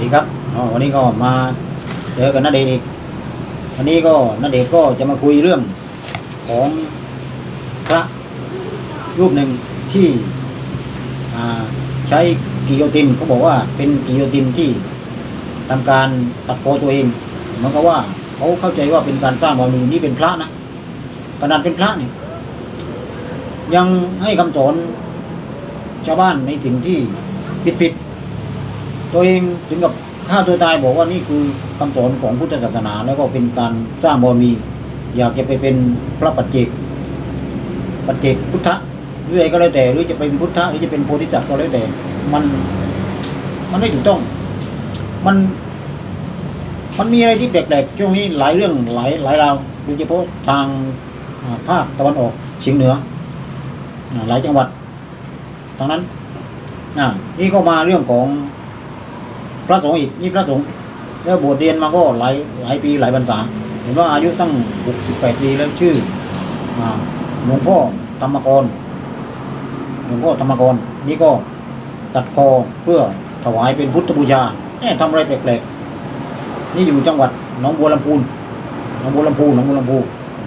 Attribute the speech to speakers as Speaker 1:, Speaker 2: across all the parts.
Speaker 1: ดีครับอ๋อวันนี้ก็มาเจอกันนาเดชอีกวันนี้ก็นาเดชก็จะมาคุยเรื่องของพระรูปหนึ่งที่ใช้กิโยตินเขาบอกว่าเป็นกิโยตินที่ทำการตัดคอตัวเองเหมือนกับว่าเขาเข้าใจว่าเป็นการสร้างบารมีนี่เป็นพระนะขนาดเป็นพระเนี่ยยังให้คำสอนชาวบ้านในสิ่งที่ผิดๆ ตัวเองถึงกับฆ่าตัวตายบอกว่านี่คือคำสอนของพุทธศาสนา แล้วก็เป็นการสร้างบารมี อยากจะไปเป็นพระปัจเจกปัจเจกพุทธะหรืออะไรก็แล้วแต่หรือจะเป็นพุทธะหรือจะเป็นโพธิสัตว์ก็แล้วแต่ มันมันไม่ถูกต้อง มัน มันมีอะไรที่แปลกๆช่วงนี้หลายเรื่องหลายหลายราวโดยเฉพาะทางภาคตะวันออกเฉียงเหนือ หลายจังหวัดทางนั้นอ่านี่ก็มาเรื่องของ ระสงฆ์อีกนี่พระสงฆ์แล้วบวชเรียนมาก็หลายหลายปีหลายพรรษา เห็นว่าอายุตั้งหกสิบแปดปีแล้วชื่อหลวงพ่อธรรมกรหลวงพ่อธรรมกรนี่ก็ตัดคอเพื่อถวายเป็นพุทธบูชาแหมทำอะไรแปลกๆนี่อยู่จังหวัดหนองบัวลำพูนหนองบัวลำพูหนองบัวลำพู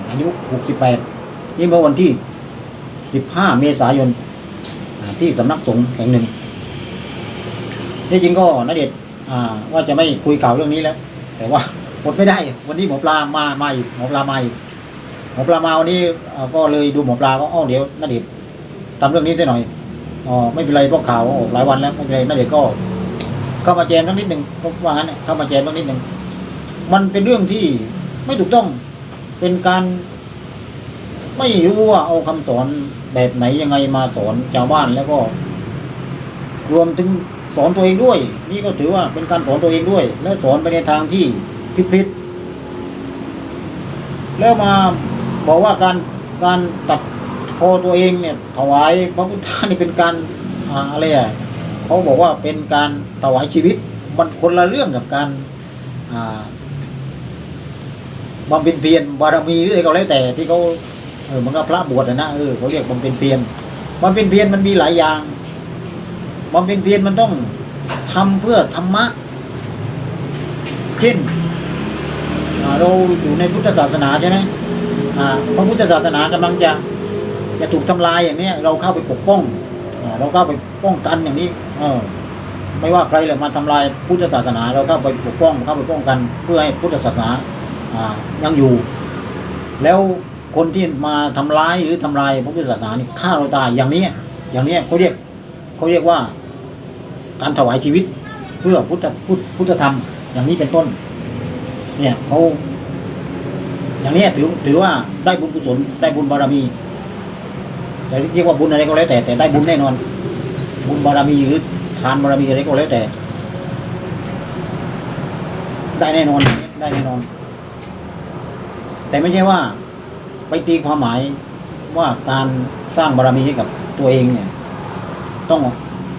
Speaker 1: อายุหกสิบแปดนี่เมื่อวันที่สิบห้าเมษายนที่สำนักสงฆ์แห่งหนึ่งที่จริงก็นเดช ว่าจะไม่คุยข่าวเรื่องนี้แล้ว แต่ว่าอดไม่ได้ วันนี้หมอปลามามาอีกหมอปลามาอีกหมอปลามาวันนี้ก็เลยดูหมอปลาก็อ้อเดี๋ยวนาเดชน์ทำเรื่องนี้เสียหน่อยอ๋อไม่เป็นไรเพราะข่าวออกหลายวันแล้วไม่เป็นไรนาเดชน์ก็ เข้ามาแจมสักนิดหนึ่งก็ว่างั้นเนี่ยเข้ามาแจมสักนิดหนึ่งมันเป็นเรื่องที่ไม่ถูกต้องเป็นการไม่รู้ว่าเอาคำสอนแบบไหนยังไงมาสอนชาวบ้านแล้วก็ รวมถึง สอนตัวเองด้วย นี่ก็ถือว่าเป็นการสอนตัวเองด้วย แล้วสอนไปในทางที่ผิดๆแล้วมาบอกว่าการการตัดคอตัวเองเนี่ย ถวายพระพุทธนี่เป็นการอะไรอะเขาบอกว่าเป็นการถวายชีวิตมันคนละเรื่องกับการอ่าบำเพ็ญเพียรบารมีหรืออะไรก็แล้วแต่ที่เขาเออมันก็พระบวชนะเออเขาเรียกบำเพ็ญเพียรบำเพ็ญเพียรมันมีหลายอย่าง บำเพ็ญเพียรมันต้องทำเพื่อธรรมะ เช่นเราอยู่ในพุทธศาสนาใช่ไหมพระพุทธศาสนากำลังจะจะถูกทำลายอย่างนี้เราเข้าไปปกป้องอ่าเราเข้าไปป้องกันอย่างนี้ เออ ไม่ว่าใครเลยมาทำลายพุทธศาสนา เราเข้าไปปกป้องเข้าไปป้องกัน เพื่อให้พุทธศาสนาอ่ายังอยู่ แล้วคนที่มาทำร้ายหรือทำลายพระพุทธศาสนานี่ฆ่าเราตายอย่างนี้ อย่างนี้เขาเรียกเขาเรียกว่า การถวายชีวิต เพื่อพุทธพุทธพุทธธรรม อย่างนี้เป็นต้น เนี่ยเขาอย่างนี้ถือถือว่าได้บุญกุศลได้บุญบารมีแต่เรียกว่าบุญอะไรก็แล้วแต่แต่ได้บุญแน่นอน บุญบารมีหรือทานบารมีอะไรก็แล้วแต่ ได้แน่นอนได้แน่นอน แต่ไม่ใช่ว่า ไปตีความหมายว่าการสร้างบารมีให้กับตัวเองเนี่ย ต้อง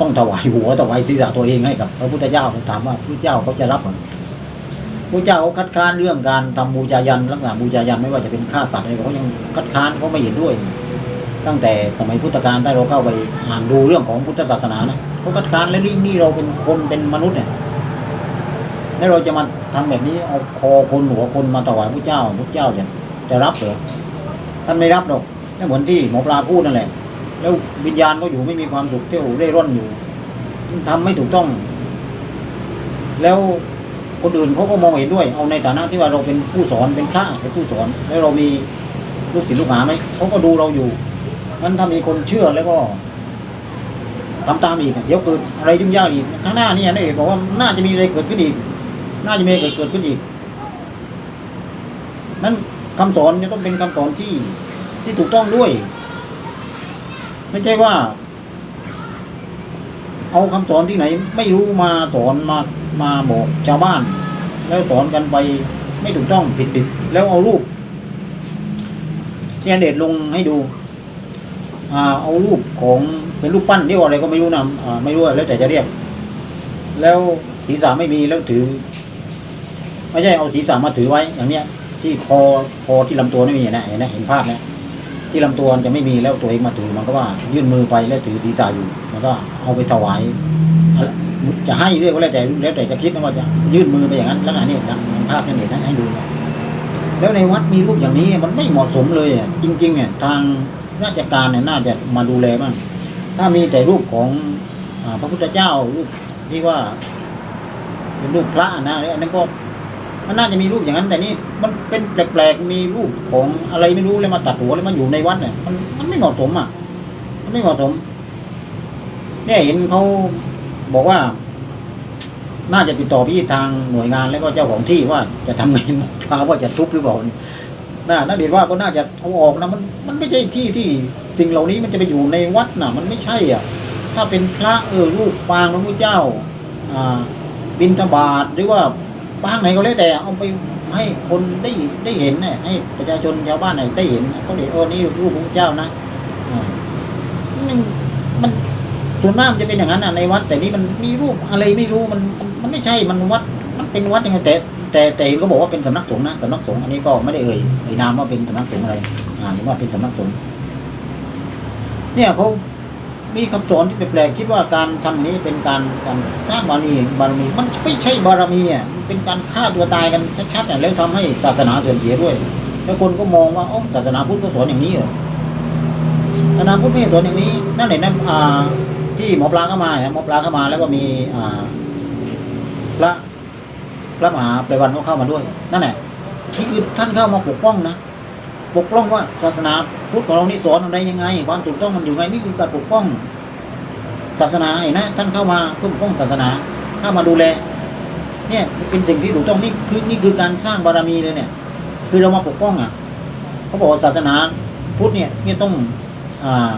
Speaker 1: ต้องถวายหัวถวายศีรษะตัวเองให้กับ พระพุทธเจ้าถามว่าพระเจ้าเขาจะรับไหมพระเจ้าเขาคัดค้านเรื่องการทำบูชายันลักษณะบูชายันไม่ว่าจะเป็นฆ่าสัตว์อะไรเขายังคัดค้านเขาไม่เห็นด้วย ตั้งแต่สมัยพุทธกาลได้เราเข้าไปอ่านดูเรื่องของพุทธศาสนานะเขาคัดค้านแล้วนี่นี่เราเป็นคนเป็นมนุษย์เนี่ยแล้วเราจะมาทำแบบนี้เอาคอคนหัวคนมาถวายพระเจ้าพระเจ้าจะจะรับเหรอท่านไม่รับหรอกเหมือนที่หมอปลาพูดนั่นแหละ แล้ววิญญาณก็อยู่ไม่มีความสุขเที่ยวเร่ร่อนอยู่ทำไม่ถูกต้อง แล้วคนอื่นเขาก็มองเห็นด้วย เอาในฐานะที่ว่าเราเป็นผู้สอนเป็นพระเป็นผู้สอน แล้วเรามีลูกศิษย์ลูกหาไหมเขาก็ดูเราอยู่งั้นถ้ามีคนเชื่อแล้วก็ทำตามอีกเดี๋ยวเกิดอะไรยุ่งยากอีกข้างหน้านี่นี่บอกว่าน่าจะมีอะไรเกิดขึ้นอีก น่าจะมีอะไรเกิดเกิดขึ้นอีก นั้นคำสอนจะต้องเป็นคำสอนที่ที่ถูกต้องด้วย ไม่ใช่ว่า เอาคำสอนที่ไหน ไม่รู้มาสอนมามาบอกชาวบ้าน แล้วสอนกันไปไม่ถูกต้องผิดผิดแล้วเอารูปที่อันเดชลงให้ดูอ่าเอารูปของเป็นรูปปั้นที่ว่าอะไรก็ไม่รู้นะอ่าไม่รู้แล้วแต่จะเรียก แล้วศีรษะไม่มีแล้วถือ ไม่ใช่เอาศีรษะมาถือไว้อย่างเนี้ย ที่คอคอที่ลำตัวไม่มีนะเห็นไหมเห็นภาพนะ ที่ลำตัวจะไม่มีแล้วตัวเองมาถือมันก็ว่ายื่นมือไปแล้วถือศีรษะอยู่มันก็เอาไปถวายจะให้ด้วยก็แล้วแต่แล้วแต่จะคิดนะว่าจะยื่นมือไปอย่างนั้นแล้วอันนี้นะภาพนั่นเองนะให้ดูนี่ยแล้วในวัดมีรูปอย่างนี้มันไม่เหมาะสมเลยอะจริงๆเนี่ยทางราชการเนี่ยน่าจะมาดูแลบ้างถ้ามีแต่รูปของอพระพุทธเจ้ารูปที่ว่าเป็นรูปพระนะอันนั้นก็ มันน่าจะมีรูปอย่างนั้น แต่นี่มันเป็นแปลกๆมีรูปของอะไรไม่รู้เลยมาตัดหัวเลยมาอยู่ในวัดเนี่ยมันมันไม่เหมาะสมอะ มันไม่เหมาะสม เนี่ยเห็นเขาบอกว่า น่าจะติดต่อพี่ทางหน่วยงานแล้วก็เจ้าของที่ว่าจะทำไงพราวว่าจะทุบหรือเปล่านี่น่าน่าเด็ดว่าก็น่าจะเอาออกนะมันมันไม่ใช่ที่ที่สิ่งเหล่านี้มันจะไปอยู่ในวัดน่ะ มันไม่ใช่อะ ถ้าเป็นพระเออรูปปางพระพุทธเจ้า อ่า บินทบาทหรือว่า ปางไหนก็แล้วแต่เอาไปให้คนได้ได้เห็นเนี่ยให้ประชาชนชาวบ้านเนี่ยได้เห็นเขาเห็นเออนี่รูปพระพุทธเจ้านะอ่ามันมันส่วนมากมันจะเป็นอย่างนั้นอะในวัด แต่นี่มันมีรูปอะไรไม่รู้มันมันมันไม่ใช่มันวัด มันเป็นวัดยังไงแต่แต่แต่ก็บอกว่าเป็นสำนักสงฆ์นะสำนักสงฆ์อันนี้ก็ไม่ได้เอ่ยเอ่ยนามว่าเป็นสำนักสงฆ์อะไรอ่าเห็นว่าเป็นสำนักสงฆ์เนี่ยเขามีคำสอนที่แปลกๆคิดว่าการทำอย่างนี้เป็นการการสร้างบารมีบารมี มันไม่ใช่บารมีอะมัน เป็นการฆ่าตัวตายกันชัดๆอะแล้วทำให้ศาสนาเสื่อมเสียด้วย แล้วคนก็มองว่าอ๋อศาสนาพุทธก็สอนอย่างนี้เหรอศาสนาพุทธไม่สอนอย่างนี้นั่นเองนะอ่า ที่หมอปลาเข้ามาเนี่ยหมอปลาเข้ามาแล้วก็มีอ่าพระพระมหาไพรวันก็เข้ามาด้วย นั่นแหละนี่คือท่านเข้ามาปกป้องนะปกป้องว่าศาสนาพุทธของเรานี่สอนอะไรยังไง ความถูกต้องมันอยู่ไงนี่คือการปกป้องศาสนาเห็นนะ ท่านเข้ามาเพื่อปกป้องศาสนาเข้ามาดูแล เนี่ยเป็นสิ่งที่ถูกต้องนี่คือนี่คือการสร้างบารมีเลยเนี่ย คือเรามาปกป้องอะเขาบอกว่าศาสนาพุทธเนี่ยเนี่ยต้องอ่า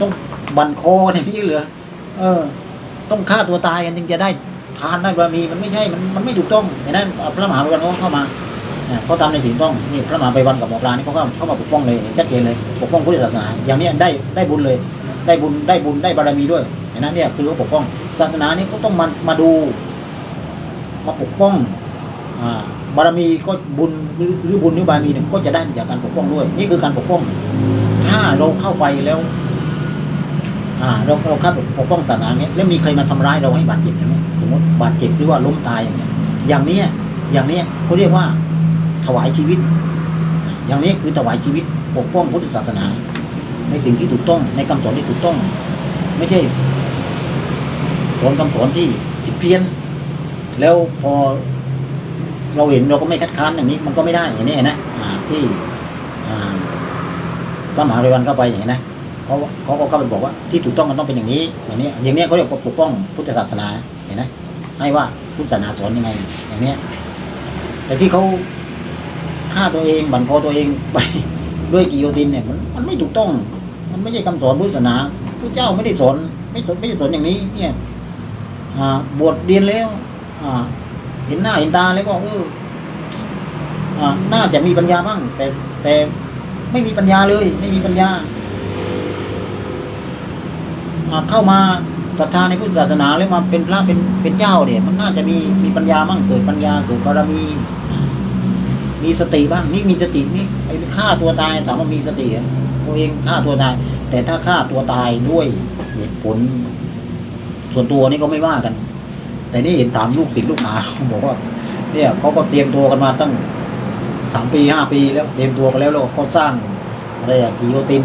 Speaker 1: ต้องบันคอเนี่ยพี่เหลือเออ ต้องฆ่าตัวตายกันจึงจะได้ทานได้บารมีมันไม่ใช่มันมันไม่ถูกต้องเห็นไหมพระมหาไพวันเขาเข้ามาเขาทำในสิ่งต้องนี่พระมหาไพวันกับหมอปลานี่เขาเข้าเข้ามาปกป้องเลยชัดเจนเลยปกป้องพุทธศาสนา อย่างนี้ได้ได้บุญเลย ได้บุญได้บุญได้บารมีด้วยเห็นไหมเนี่ยคือเขาปกป้องศาสนานี้เขาต้องมามาดู มาปกป้องอบารมีก็บุญหรือบุญหรือบารมีเนี่ยก็จะได้จากการปกป้องด้วย นี่คือการปกป้อง ถ้าเราเข้าไปแล้วเราเราเข้าปกป้องศาสนาเนี้ยแล้วมีใครมาทำร้ายเราให้บาดเจ็บอย่างนี้สมมติบาดเจ็บหรือว่าล้มตายอย่างเนี้ยอย่างนี้อย่างนี้เขาเรียกว่าถวายชีวิต อย่างนี้คือถวายชีวิตปกป้องพุทธศาสนา ในสิ่งที่ถูกต้องในคำสอนที่ถูกต้อง ไม่ใช่สอนคำสอนที่ผิดเพี้ยน แล้วพอเราเห็นเราก็ไม่คัดค้านอย่างนี้ มันก็ไม่ได้อย่างนี้นะที่พระมหาไพวันเข้าไปอย่างนี้นะเขาเขาก็เข้าไปบอกว่าที่ถูกต้องมันต้องเป็นอย่างนี้ อย่างนี้ อย่างนี้เขาเรียกปกป้องพุทธศาสนาเห็นไหมให้ว่าพุทธศาสนาสอนยังไง อย่างนี้แต่ที่เขาฆ่าตัวเองบั่นคอตัวเองไปด้วยกิโยตินเนี่ยมันมันไม่ถูกต้อง มันไม่ใช่คำสอนพุทธศาสนาพระเจ้าไม่ได้สอนไม่สอนไม่ได้สอนอย่างนี้ เนี่ยบวชเรียนแล้ว เห็นหน้าเห็นตาแล้วก็เออน่าจะมีปัญญาบ้าง แต่แต่ไม่มีปัญญาเลย ไม่มีปัญญาเข้ามาศรัทธาในพุทธศาสนาแล้วมาเป็นพระเป็นเป็นเจ้าเนี่ยมันน่าจะมีมีปัญญาบ้างเกิดปัญญาเกิดบารมี มีสติบ้างนี่มีสตินี่ไอ้ฆ่าตัวตายถามว่ามีสติเหรอตัวเองฆ่าตัวตาย แต่ถ้าฆ่าตัวตายด้วยเหตุผล ส่วนตัวนี่ก็ไม่ว่ากัน แต่นี่เห็นถามลูกศิษย์ลูกหาบอกว่า เนี่ยเขาก็เตรียมตัวกันมาตั้งสามปีห้าปีแล้วเตรียมตัวกันแล้วแล้วเขาสร้างอะไรอะกิโยติน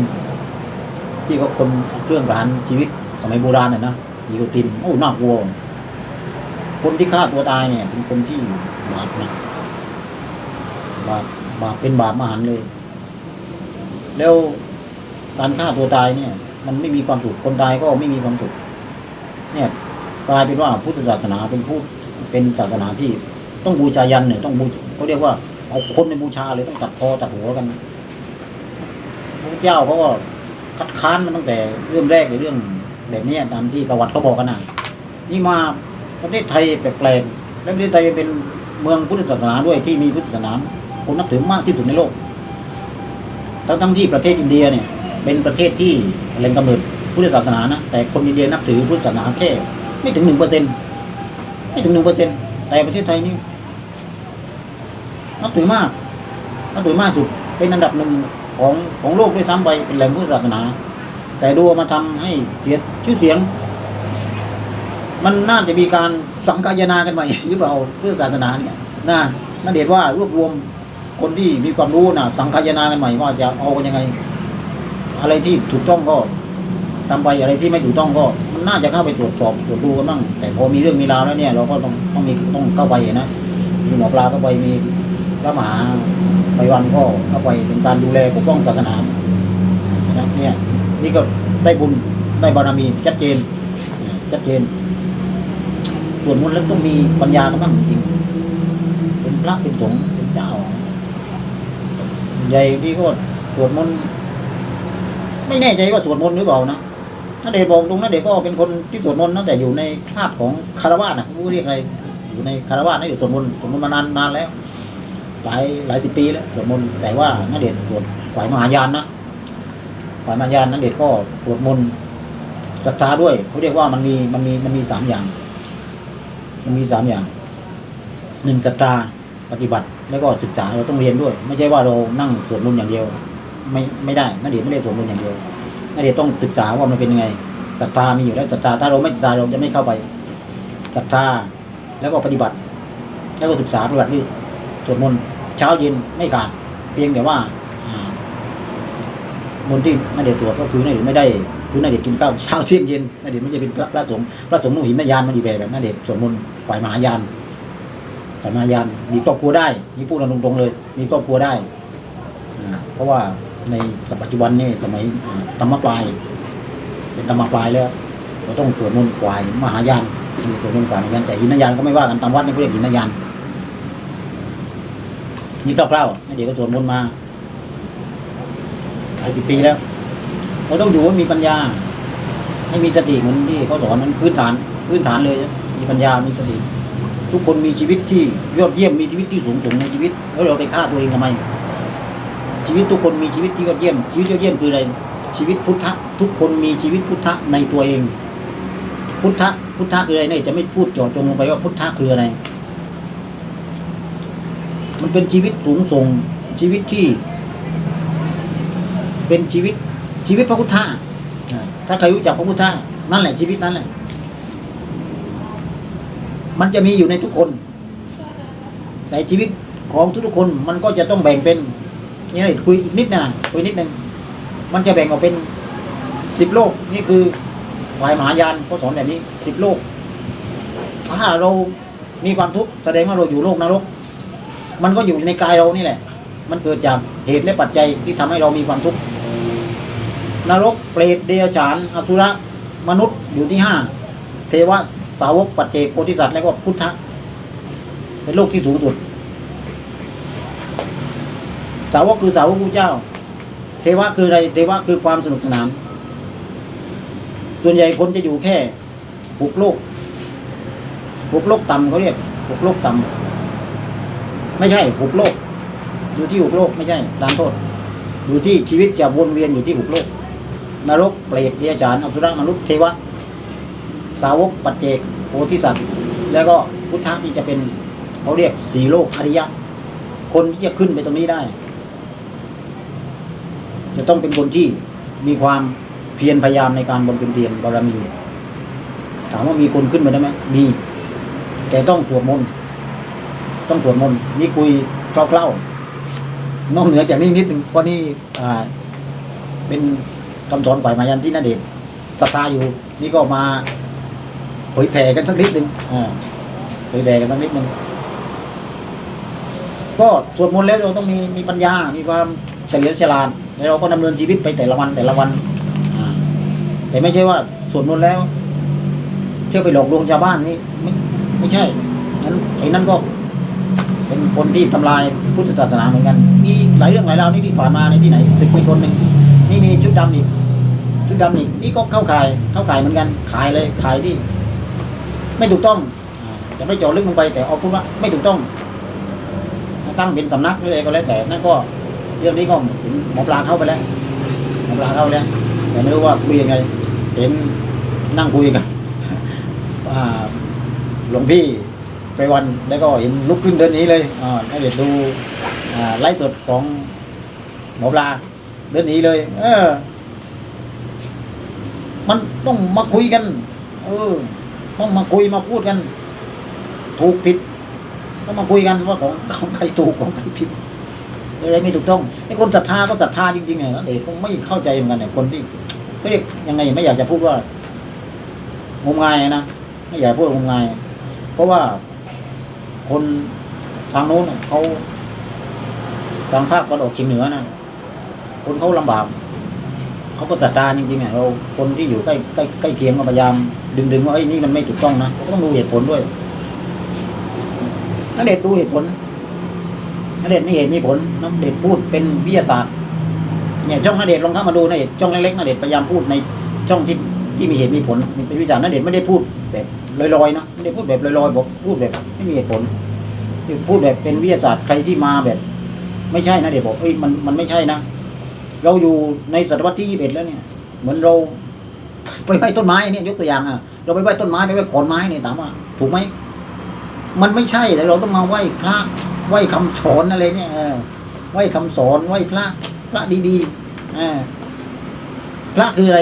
Speaker 1: ที่เขาคนเครื่องประหารชีวิตสมัยโบราณน่ะนะกิโยตินโอ้น่ากลัวคนที่ฆ่าตัวตายเนี่ย เป็นคนที่บาปนะบาปบาปเป็นบาปมหันต์เลย แล้วการฆ่าตัวตายเนี่ย มันไม่มีความสุขคนตายก็ไม่มีความสุขเนี่ย กลายเป็นว่าพุทธศาสนาเป็นผู้เป็นศาสนาที่ต้องบูชายันเนี่ยต้องบูเขาเรียกว่าเอาคนในบูชาเลยต้องตัดคอตัดหัวกันพระเจ้าเขาก็คัดค้านมาตั้งแต่เรื่องแรกเลยเรื่องแบบนี้ตามที่ประวัติเขาบอกกันนะนี่มาประเทศไทยแปลกๆและประเทศไทยเป็นเมืองพุทธศาสนาด้วยที่มีพุทธศาสนาคนนับถือมากที่สุดในโลกทั้งทั้งที่ประเทศอินเดียเนี่ย เป็นประเทศที่แหล่งกำเนิดพุทธศาสนานะแต่คนอินเดียนับถือพุทธศาสนาแค่ ไม่ถึงหนึ่งเปอร์เซ็นไม่ถึงหนึ่งเปอร์เซ็นแต่ประเทศไทยนี่นับถือมากนับถือมากสุดเป็นอันดับหนึ่งของของโลกด้วยซ้ำไปเป็นแหล่งพุทธศาสนา แต่ดูมาทำให้เสียชื่อเสียง มันน่าจะมีการสังคายนากันใหม่หรือเปล่าเพื่อศาสนาเนี่ยนะนั่นเดชว่ารวบรวมคนที่มีความรู้นะสังคายนากันใหม่ว่าจะเอากันยังไง อะไรที่ถูกต้องก็ทำไปอะไรที่ไม่ถูกต้องก็ น่าจะเข้าไปตรวจสอบตรวจดูกันบ้างแต่พอมีเรื่องมีราวแล้วเนี่ย เราก็ต้องต้องมีต้องเข้าไปนะมีหมอปลาเข้าไปมีพระมหาไปวันก็เข้าไปเป็นการดูแลปกป้องศาสนานะเนี่ยนี่ก็ได้บุญได้บารมีชัดเจนชัดเจน ส่วนมนต์แล้วต้องมีปัญญากันบ้างจริงเป็นพระเป็นสงฆ์เป็นเจ้าใหญ่ที่ก็สวดมนต์ไม่แน่ใจว่าสวดมนต์หรือเปล่านะ ถ้าเด็กบอกตรงนั้นเด็กก็เป็นคนที่สวดมนต์นะแต่อยู่ในคราบของคารวะนะไม่รู้เรียกอะไรอยู่ในคารวะนะอยู่สวดมนต์สวดมนต์มานานนานแล้ว หลายหลายสิบปีแล้วสวดมนต์แต่ว่านาเดชสวดฝ่ายมหายานนะฝ่ายมหายานนาเดชก็สวดมนต์ศรัทธาด้วยเขาเรียกว่ามันมีมันมีมันมีสามอย่าง มันมีสามอย่างหนึ่งศรัทธาปฏิบัติแล้วก็ศึกษาเราต้องเรียนด้วย ไม่ใช่ว่าเรานั่งสวดมนต์อย่างเดียว ไม่ไม่ได้นาเดชไม่ได้สวดมนต์อย่างเดียว นาเดชน์ต้องศึกษาว่ามันเป็นยังไงศรัทธามีอยู่แล้วศรัทธาถ้าเราไม่ศรัทธาเราจะไม่เข้าไปศรัทธาแล้วก็ปฏิบัติ แล้วก็ศึกษาปฏิบัตินี่สวดมนต์เช้าเย็นไม่ขาดเพียงแต่ว่ามนที่นาเดชน์สวดก็คือนาเดชไม่ได้คือนาเดชกินข้าวเช้าเที่ยงเย็นนาเดชไม่ใช่เป็นพระสงฆ์พระสงฆ์ต้องหินนายานมันดีแบบนาเดชสวดมนต์ฝ่ายมหายานสายมายานมีครอบครัวได้มีพูดตรงๆเลย มีครอบครัวได้เพราะว่า ในสมัยปัจจุบันนี่สมัยธรรมปลาย เป็นธรรมปลายแล้วเราต้องสวดมนต์กวายมหายานที่สวดมนต์กวายมหายานแต่หินนายานก็ไม่ว่ากันตามวัดนี่เขาเรียกหินนายานนี่คร่าวๆให้เดี๋ยวก็สวดมนต์มาหลายสิบปีแล้วเราต้องดูว่ามีปัญญา ให้มีสติเหมือนที่เขาสอนนั้นพื้นฐานพื้นฐานเลย มีปัญญา มีสติ ทุกคนมีชีวิตที่ยอดเยี่ยมมีชีวิตที่สูงส่งในชีวิต แล้วเราไปฆ่าตัวเองทำไม ชีวิตทุกคนมีชีวิตที่ยอดเยี่ยม ชีวิตยอดเยี่ยมคืออะไร ชีวิตพุทธะ ทุกคนมีชีวิตพุทธะในตัวเอง พุทธะ พุทธะคืออะไรเนี่ยจะไม่พูดเจาะจงลงไปว่าพุทธะคืออะไร มันเป็นชีวิตสูงส่ง ชีวิตที่ เป็นชีวิต ชีวิตพระพุทธะถ้าใครรู้จักพระพุทธะนั่นแหละชีวิตนั้นแหละ มันจะมีอยู่ในทุกคน แต่ชีวิตของทุกๆคนมันก็จะต้องแบ่งเป็น นี่เลยคุยอีกนิดนะคุยนิดนึงมันจะแบ่งออกเป็นสิบโลก นี่คือวายมหายานเขาสอนแบบนี้สิบโลก ถ้าเรามีความทุกข์แสดงว่าเราอยู่โลกนรก มันก็อยู่ในกายเรานี่แหละ มันเกิดจากเหตุและปัจจัยที่ทำให้เรามีความทุกข์นรกเปรตเดรัจฉานอสุรมนุษย์อยู่ที่ห้าเทวะสาวกปัจเจกโพธิสัตว์แล้วก็พุทธะเป็นโลกที่สูงสุด สาวกคือสาวกผู้เจ้า เทวะคืออะไรเทวะคือความสนุกสนาน ส่วนใหญ่คนจะอยู่แค่หกโลกหกโลกต่ำเขาเรียกหกโลกต่ำไม่ใช่หกโลก อยู่ที่หกโลกไม่ใช่ตามโทษ อยู่ที่ชีวิตจะวนเวียนอยู่ที่หกโลก นรกเปรตเดรัจฉานอสุรมนุษย์เทวะ สาวกปัจเจกโพธิสัตว์ แล้วก็พุทธะนี่จะเป็นเขาเรียกสีโลกอริยะ คนที่จะขึ้นไปตรงนี้ได้ จะต้องเป็นคนที่มีความเพียรพยายามในการบำเพ็ญเพียรบารมี ถามว่ามีคนขึ้นมาได้ไหมมี แต่ต้องสวดมนต์ต้องสวดมนต์นี่คุยคร่าวๆนอกเหนือจากนี้นิดหนึ่งเพราะนี่เป็นคำสอนฝ่ายมายันที่น่าเดชน์ศรัทธาอยู่ นี่ก็มาเผยแผ่กันสักนิดหนึ่งเผยแผ่กันสักนิดหนึ่งก็สวดมนต์แล้วเราต้องมีมีปัญญา มีความเฉลียวฉลาด แล้วเราก็ดำเนินชีวิตไปแต่ละวันแต่ละวันแต่ไม่ใช่ว่าสวดมนต์แล้ว เชื่อไปหลอกลวงชาวบ้านนี่ไม่ไม่ใช่นั้นไอ้นั่นก็ เป็นคนที่ทำลายพุทธศาสนาเหมือนกัน มีหลายเรื่องหลายราวนี่ที่ผ่านมาในที่ไหนศึกมีคนหนึ่งนี่มีชุดดำอีกชุดดำอีกนี่ก็เข้าขายเข้าขายเหมือนกันขายเลยขายที่ ไม่ถูกต้องจะไม่เจาะลึกลงไปแต่เอาพูดว่าไม่ถูกต้องตั้งเป็นสำนักอะไรก็แล้วแต่นั่นก็ เรื่องนี้ก็หมอปลาเข้าไปแล้วหมอปลาเข้าไปแล้ว แต่ไม่รู้ว่าคุยยังไง เห็นนั่งคุยกันหลวงพี่ไปวันแล้วก็เห็นลุกขึ้นเดินนี้เลยอ่าให้เด็ดดูไลฟ์สดของหมอปลาเดินนี้เลย เออ มันต้องมาคุยกัน เออ ต้องมาคุยมาพูดกัน ถูกผิดต้องมาคุยกันว่าของของใครถูกของใครผิด อะไรไม่ถูกต้องไอ้คนศรัทธาก็ศรัทธาจริงๆไงนั่นเองผมไม่เข้าใจเหมือนกันเนี่ยคนที่ก็เรียกยังไงไม่อยากจะพูดว่างมงายนะไม่อยากพูดงมงาย เพราะว่าคนทางโน้นเขาทางภาคตะวันออกเฉียงเหนือนะคนเขาลำบากเขาก็ศรัทธาจริงๆอะเราคนที่อยู่ใกล้ใกล้ใกล้เคียงก็พยายามดึงดึงว่าไอ้นี่มันไม่ถูกต้องนะก็ต้องดูเหตุผลด้วยนักเด็ดดูเหตุผล นักเด็ดมีเหตุมีผลนักเด็ดพูดเป็นวิทยาศาสตร์เนี่ยช่องนักเด็ดลองเข้ามาดูนักเด็ดช่องเล็กๆนักเด็ดพยายามพูดในช่องที่ที่มีเหตุมีผลเป็นวิจารณ์นักเด็ดไม่ได้พูดแบบลอยๆนะไม่ได้พูดแบบลอยๆบอกพูดแบบไม่มีเหตุผลที่พูดแบบเป็นวิทยาศาสตร์ใครที่มาแบบ ไม่ใช่นะเด็ดบอกเอ้ยมันมันไม่ใช่นะเราอยู่ในศตวรรษที่ยี่สิบเอ็ดแล้วเนี่ย เหมือนเราไปไหว้ต้นไม้เนี่ยยกตัวอย่างอะเราไปไหว้ต้นไม้ไปไหว้ขอนไม้เนี่ยถามว่า ถูกไหมมันไม่ใช่แต่เราต้องมาไหว้พระ ไหว้คำสอนอะไรเนี่ยเออไหว้คำสอนไหว้พระ พระดีๆเออพระคืออะไร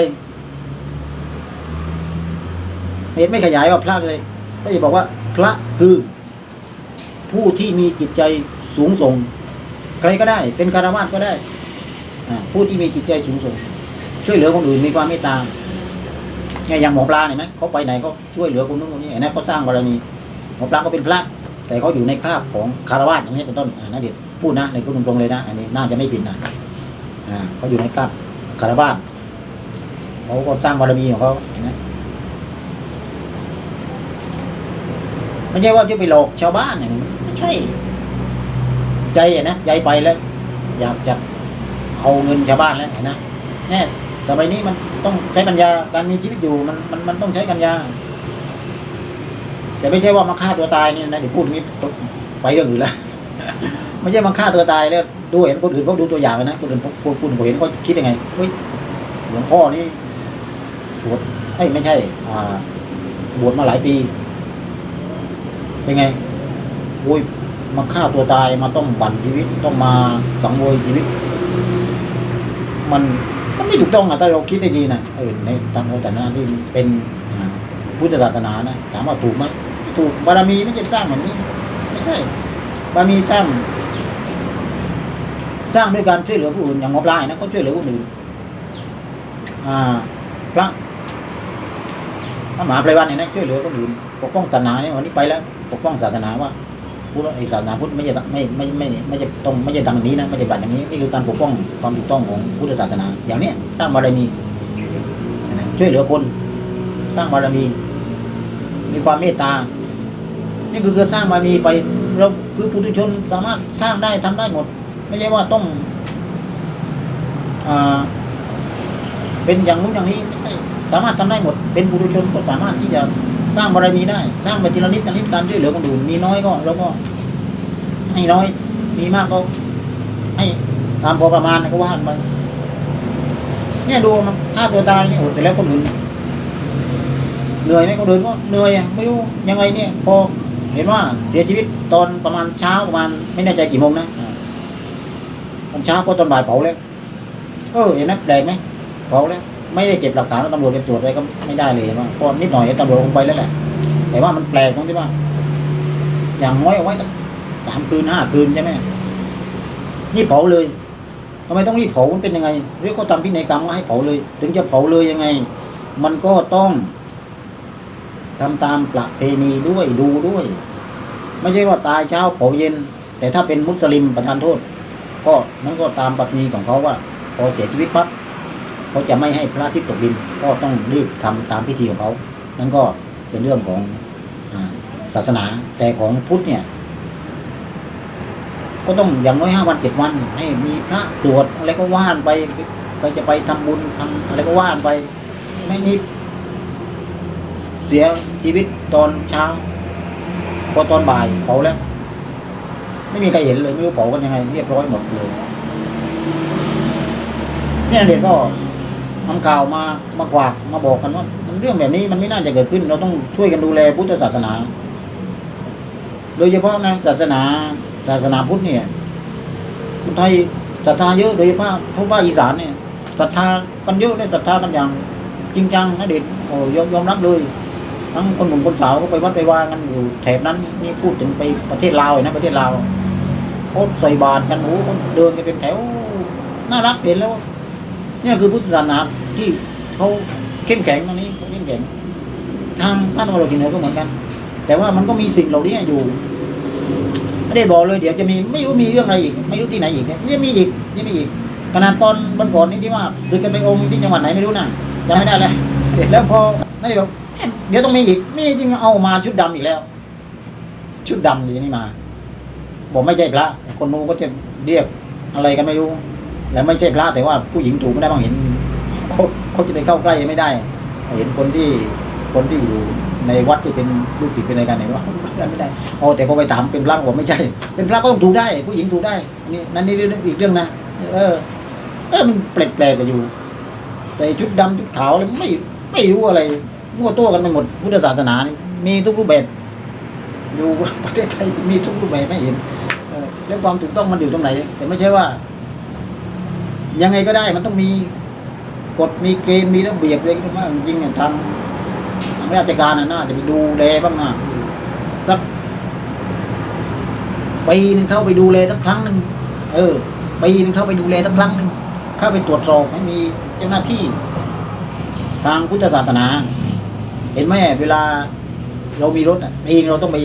Speaker 1: เหตุไม่ขยายว่าพระเลยก็จะบอกว่า พระคือ ผู้ที่มีจิตใจสูงส่ง ใครก็ได้ เป็นคารวะก็ได้ผู้ที่มีจิตใจสูงส่ง ช่วยเหลือคนอื่นมีความเมตตาเนี่ยอย่างหมอปลาเห็นไหมเขาไปไหนก็ช่วยเหลือคนนู้นคนนี้เห็นไหมเขาสร้างบารมีหมอปลาก็เป็นพระ แต่เขาอยู่ในคราบของคารวะอย่างนี้เป็นต้นนะเด็ดพูดนะในพูดตรงๆเลยนะ อันนี้น่าจะไม่ผิดนะอ่าเขาอยู่ในคราบคารวะเขาก็สร้างบารมีของเขาเห็นไหมไม่ใช่ว่าจะไปหลอกชาวบ้านอย่างนี้ไม่ใช่ ใจอะนะใจไปแล้ว อยากจะเอาเงินชาวบ้านแล้วเห็นนะแน่สมัยนี้มันต้องใช้ปัญญาการมีชีวิตอยู่มันมันมันต้องใช้ปัญญา แต่ไม่ใช่ว่ามาฆ่าตัวตายนี่นะเดี๋ยวพูดอย่างนี้ไปเรื่องอื่นแล้วไม่ใช่มาฆ่าตัวตายแล้วดูเห็นคนอื่นเขาดูตัวอย่างนะคนอื่นเขาคนคนเห็นเขาคิดยังไงเฮ้ยหลวงพ่อนี่สวดเอ้ยไม่ใช่ อ่า บวชมาหลายปี เป็นไงโอ้ยมาฆ่าตัวตายมาต้องบั่นชีวิตต้องมาสังเวยชีวิต มันมันไม่ถูกต้องอะถ้าเราคิดได้ดีนะเออในทางศาสนาที่เป็นพุทธศาสนานะถามว่าถูกไหม ถูกบารมีไม่ใช่สร้างแบบนี้ ไม่ใช่บารมีสร้าง สร้างด้วยการช่วยเหลือผู้อื่นอย่างหมอปลายนะเขาช่วยเหลือผู้อื่นอ่า พระพระมหาไพรวันเนี่ยนะช่วยเหลือคนอื่นปกป้องศาสนาเนี่ยวันนี้ไปแล้ว ปกป้องศาสนาว่าพุทธไอศาสนาพุทธไม่ใช่ไม่ไม่ไม่ไม่ไม่ใช่ต้องไม่ใช่ทำอย่างนี้นะไม่ใช่บัตรอย่างนี้นี่คือการปกป้องความถูกต้องของพุทธศาสนา อย่างเนี้ยสร้างบารมีช่วยเหลือคน สร้างบารมี มีความเมตตา นี่คือการสร้างบารมีไปเราคือปุถุชนสามารถสร้างได้ทำได้หมด ไม่ใช่ว่าต้องอเป็นอย่างนู้นอย่างนี้ไม่ใช่สามารถทำได้หมด เป็นปุถุชนก็สามารถที่จะสร้างบารมีได้ สร้างไปทีละนิดทีละนิดการช่วยเหลือคนอื่นมีน้อยก็เราก็ ให้น้อย มีมากก็ให้ตามพอประมาณก็ว่ากันไปเนี่ยดูมันฆ่าตัวตายเนี่ยโอ้เสร็จแล้วคนอื่นเหนื่อยไหมคนอื่นก็เหนื่อยอะไม่รู้ยังไงเนี่ยพอ เห็นว่าเสียชีวิตตอนประมาณเช้าประมาณไม่แน่ใจกี่โมงนะอ่าตอนเช้าก็ตอนบ่ายเผาแล้วเออเห็นนะแปลกไหมเผาแล้วไม่ได้เก็บหลักฐานแล้วตำรวจไปตรวจอะไรก็ไม่ได้เลยว่าก็นิดหน่อยตำรวจคงไปแล้วแหละ แต่ว่ามันแปลกตรงที่ว่า อย่างน้อยเอาไว้สักสามคืนห้าคืนใช่ไหมนี่เผาเลยทำไมต้องรีบเผามันเป็นยังไงหรือเขาทำพินัยกรรมมาให้เผาเลย ถึงจะเผาเลยยังไง มันก็ต้อง ทำตามประเพณีด้วยดูด้วย ไม่ใช่ว่าตายเช้าเผาเย็น แต่ถ้าเป็นมุสลิมประทานโทษ ก็นั่นก็ตามประเพณีของเขาว่า พอเสียชีวิตปั๊บเขาจะไม่ให้พระอาทิตย์ตกดินก็ต้องรีบทำตามพิธีของเขานั่นก็เป็นเรื่องของศาสนาแต่ของพุทธเนี่ย ก็ต้องอย่างน้อยห้าวันเจ็ดวัน ให้มีพระสวดอะไรก็ว่านไปก็จะไปทำบุญทำอะไรก็ว่านไป ไม่นี่ เสียชีวิตตอนเช้าพอตอนบ่ายเผาแล้ว ไม่มีใครเห็นเลยไม่รู้เผากันยังไงเรียบร้อยหมดเลยเนี่ยเด็กก็ทำข่าวมามากวากมาบอกกันว่ามันเรื่องแบบนี้มันไม่น่าจะเกิดขึ้น เราต้องช่วยกันดูแลพุทธศาสนา โดยเฉพาะในศาสนาศาสนาพุทธเนี่ยคนไทยศรัทธาเยอะโดยเฉพาะพวกภาคอีสานเนี่ยศรัทธากันเยอะได้ศรัทธากันอย่าง จริงจังนะเด็กโอ้ยยอมรับเลยทั้งคนหนุ่มคนสาวก็ไปวัดไปวากันอยู่แถบนั้นนี่พูดถึงไปประเทศลาวเลยนะประเทศลาวโคตรใส่บาตรกันโอ้โหคนเดินกันเป็นแถวน่ารักเห็นแล้วเนี่ยคือพุทธศาสนาที่เขาเข้มแข็งตรงนี้เข้มแข็งทางภาคตะวันออกเฉียงเหนือก็เหมือนกัน แต่ว่ามันก็มีสิ่งเหล่านี้อยู่ไม่ได้บอกเลยเดี๋ยวจะมีไม่รู้มีเรื่องอะไรอีก ไม่รู้ที่ไหนอีกเนี่ยยังมีอีกยังมีอีกขนาดตอนวันก่อนนี้ที่ว่าศึกกันไปองค์ที่จังหวัดไหนไม่รู้นะ จำไม่ได้เลยแล้วพอนั่นเดี๋ยวเดี๋ยวต้องมีอีก มีจริงเอามาชุดดำอีกแล้ว ชุดดำอย่างนี้มาบอกไม่ใช่พระ คนนู้นก็จะเรียกอะไรกันไม่รู้ แล้วไม่ใช่พระแต่ว่าผู้หญิงถูกไม่ได้บางเห็นเขาเขาจะไปเข้าใกล้ไม่ได้ เห็นคนที่คนที่อยู่ในวัดที่เป็นลูกศิษย์เป็นอะไรกันไหนว่าไม่ได้โอ้แต่พอไปถามเป็นพระบอกไม่ใช่ เป็นพระก็ต้องถูกได้ ผู้หญิงถูกได้อันนี้นั่นนี่เรื่องอีกเรื่องนะเออเออมันแปลกๆไปอยู่ แต่ชุดดำชุดขาวเลยไม่ไม่รู้อะไรมั่วตัวกันไปหมดพุทธศาสนานี่มีทุกรูปแบบอยู่ประเทศไทยมีทุกรูปแบบไม่เห็นเออแล้วความถูกต้องมันอยู่ตรงไหน แต่ไม่ใช่ว่า ยังไงก็ได้มันต้องมีกฎมีเกณฑ์มีระเบียบอะไรก็ว่าจริงๆเนี่ยทางทางราชการน่ะน่าจะไปดูแลบ้างนะสักปีหนึงเข้าไปดูแลสักครั้งหนึ่งเออปีหนึงเข้าไปดูแลสักครั้งหนึ่ง เข้าไปตรวจสอบให้มีเจ้าหน้าที่ ทางพุทธศาสนา เห็นไหมเวลาเรามีรถเองเราต้องไป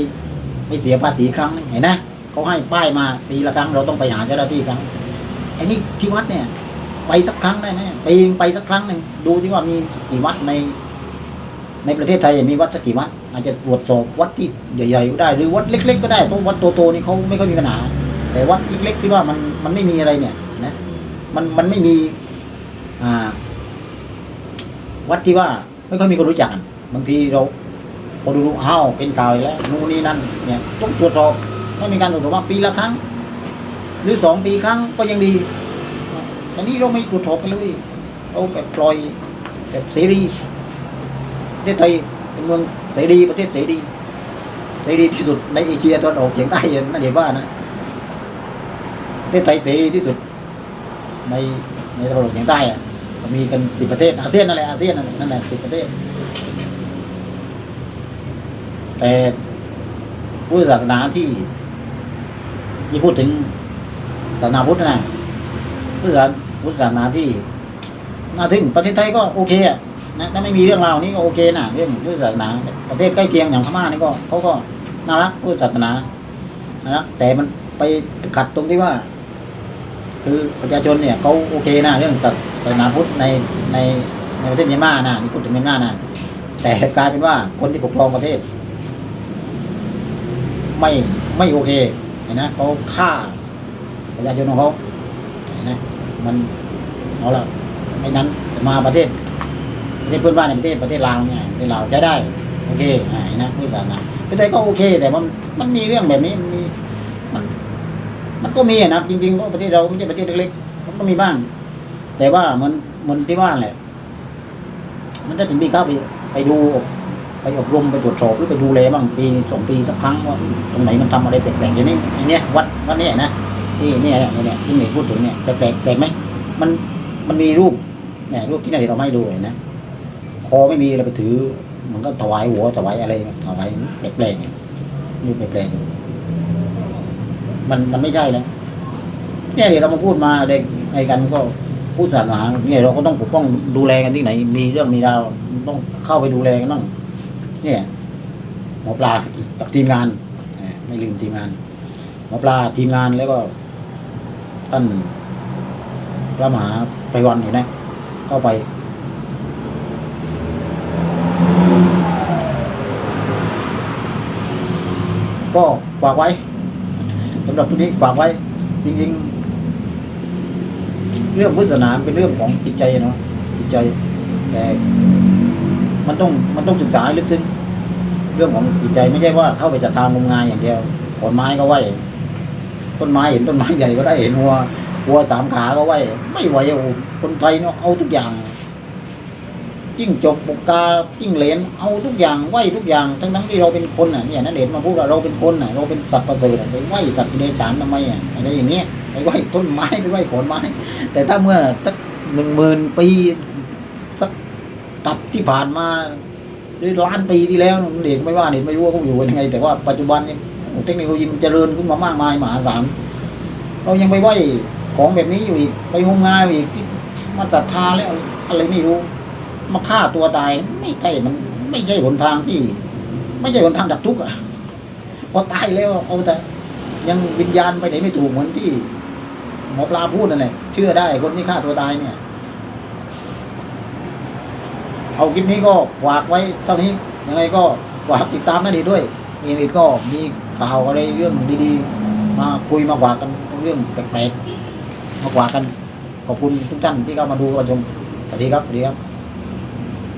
Speaker 1: ไปเสียภาษีครั้งหนึงเห็นนะเขาให้ป้ายมาปีละครั้งเราต้องไปหาเจ้าหน้าที่ครั้งไอ้นี่ที่วัดเนี่ย ไปสักครั้งได้ไหมไปไปสักครั้งหนึ่งดูที่ว่ามีกี่วัดในในประเทศไทยมีวัดสักกี่วัดอาจจะตรวจสอบวัดที่ใหญ่ๆก็ได้ หรือวัดเล็ก ๆ ก็ได้เพราะวัดโตๆนี่เขาไม่ค่อยมีปัญหา แต่วัดเล็กๆที่ว่ามันมันไม่มีอะไรเนี่ย มันมันไม่มีอ่า วัดที่ว่าไม่ค่อยมีคนรู้จักกันบางทีเราพอดูอ้าวเป็นข่าวอีกแล้วนู่นนี่นั่นเนี่ยต้องตรวจสอบต้องมีการตรวจสอบว่าปีละครั้ง หรือสองปีครั้งก็ยังดีแต่นี่เราไม่ตรวจสอบกันเลยเอาแบบปล่อยแบบเสรีประเทศไทยเป็นเมืองเสรีประเทศเสรีเสรีที่สุดในเอเชียตะวันออกเฉียงใต้นั่นเดียว่านะประเทศไทยเสรีที่สุด ในในตะวันออกเฉียงใต้อะมีกันสิบประเทศอาเซียนนั่นแหละอาเซียนนั่นแหละสิบประเทศ แต่พุทธศาสนาที่ที่พูดถึงศาสนาพุทธนะพุทธศาสนาพุทธศาสนาที่น่าถึงประเทศไทยก็โอเคอะนะถ้าไม่มีเรื่องราวนี้ก็โอเคนะเรื่องพุทธศาสนา ประเทศใกล้เคียงอย่างพม่านี่ก็เขาก็น่ารักพุทธศาสนานะแต่มันไปขัดตรงที่ว่า คือประชาชนเนี่ยเขาโอเคนะเรื่องศาสนาพุทธในในในประเทศเมียนมานะนี่พูดถึงเมียนมานะแต่กลายเป็นว่าคนที่ปกครองประเทศ ไม่ไม่โอเคเห็นนะเขาฆ่าประชาชนของเขาเห็นนะมันเอาละไม่นั้นมาประเทศประเทศเพื่อนบ้านในประเทศประเทศลาวเนี่ยประเทศลาวใช้ได้โอเคเห็นนะผู้ศาสนาประเทศก็โอเค แต่มันมันมีเรื่องแบบนี้มันมีมัน มันก็มีอะนะจริงๆก็ประเทศเราไม่ใช่ประเทศเล็กๆมันก็มีบ้าง แต่ว่ามันมันที่ว่าแหละมันจะถึงมีเข้าไปไปดู ไปอบรมไปตรวจสอบหรือไปดูแลบ้างปีสองปีสักครั้งว่าตรงไหนมันทำอะไรแปลกๆอย่างนี้อย่างเนี้ยวัดวัดเนี้ยนะที่เนี่ยเนี่ยเนี่ยที่เมย์พูดถึงเนี่ยแปลกๆแปลกไหมมันมันมีรูปเนี่ยรูปที่ไหนเราไม่ดูเห็นนะคอไม่มีเราไปถือ มันก็ถวายหัวถวายอะไรถวายแปลกๆรูปแปลกๆ มันมันไม่ใช่แล้วเนี่ยเดี๋ยวเรามาพูดมาเด็กในกันก็พูดศาสนาเนี่ยเราก็ต้องปกป้องดูแลกันที่ไหน มีเรื่องมีราวต้องเข้าไปดูแลกันบ้างเนี่ยหมอปลากับทีมงานไม่ลืมทีมงานหมอปลาทีมงานแล้วก็ท่านพระมหาไปวันเห็นไหมเข้าไปก็ฝากไว้ สำหรับวันนี้ฝากไว้ จริง ๆ เรื่องพุทธศาสนาเป็นเรื่องของจิตใจเนาะจิตใจ แต่มันต้องมันต้องศึกษาให้ลึกซึ้งเรื่องของจิตใจไม่ใช่ว่าเข้าไปศรัทธางมงายอย่างเดียวผลไม้ก็ไหวต้นไม้เห็นต้นไม้ใหญ่ก็ได้เห็นวัววัวสามขาก็ไหวไม่ไหวคนไทยเนาะเอาทุกอย่าง จิ้งจกปกกาจิ้งเหลนเอาทุกอย่างไหวทุกอย่างทั้งทั้งที่เราเป็นคนอะเนี่ยนั่นเห็นมาพูดว่าเราเป็นคนอะเราเป็นสัตว์ประเสริฐอะไปไหวสัตว์เดรัจฉานทำไมอะอะไรอย่างเงี้ยไปไหวต้นไม้ไปไหวขอนไม้ แต่ถ้าเมื่อสักหนึ่งหมื่นปีสักตับที่ผ่านมาหรือล้านปีที่แล้วเด็กไม่ว่าเด็กไม่รู้ว่าเขาอยู่ยังไง แต่ว่าปัจจุบันเนี่ยเทคโนโลยีมันเจริญขึ้นมามากมายมหาศาลเรายังไปไหวของแบบนี้อยู่อีกไปงมงายอยู่อีกที่มาศรัทาแล้วอะไรไม่รู้ มาฆ่าตัวตาย ไม่ใช่มัน ไม่ใช่หนทางที่ ไม่ใช่หนทางดับทุกข์อะพอตายแล้วเอาแต่ยังวิญญาณไปไหนไม่ถูกเหมือนที่หมอปลาพูดนั่นแหละเชื่อได้คนที่ฆ่าตัวตายเนี่ย เอาคลิปนี้ก็ฝากไว้เท่านี้ยังไงก็ฝากติดตามนาดีด้วยนาดีก็มีข่าวอะไรเรื่องดีๆ มาคุยมาฝากกันเรื่องแปลกๆมาฝากกันขอบคุณทุกท่านที่เข้ามาดูมาชมสวัสดีครับสวัสดีครับ